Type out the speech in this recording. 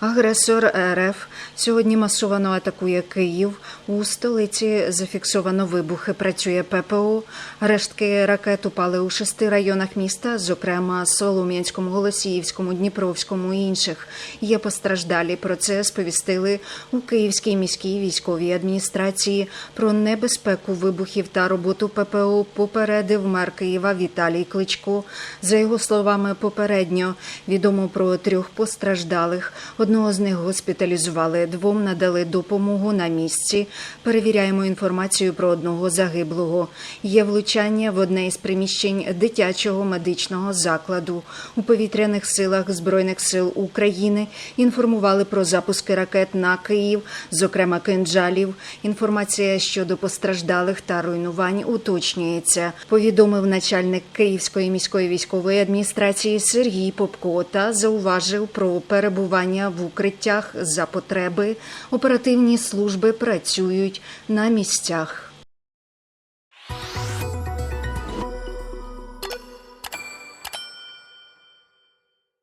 Агресор РФ сьогодні масовано атакує Київ. У столиці зафіксовано вибухи. Працює ППО. Рештки ракет упали у шести районах міста, зокрема Солом'янському, Голосіївському, Дніпровському і інших. Є постраждалі. Про це сповістили у Київській міській військовій адміністрації. Про небезпеку вибухів та роботу ППО попередив мер Києва Віталій Кличко. За його словами, попередньо відомо про трьох постраждалих. Одного з них госпіталізували, двом надали допомогу на місці. Перевіряємо інформацію про одного загиблого. Є влучання в одне із приміщень дитячого медичного закладу. У повітряних силах Збройних сил України інформували про запуски ракет на Київ, зокрема кинджалів. Інформація щодо постраждалих та руйнувань уточнюється. Повідомив начальник Київської міської військової адміністрації Сергій Попко та зауважив про перебування в укриттях за потреби. Оперативні служби працюють на місцях.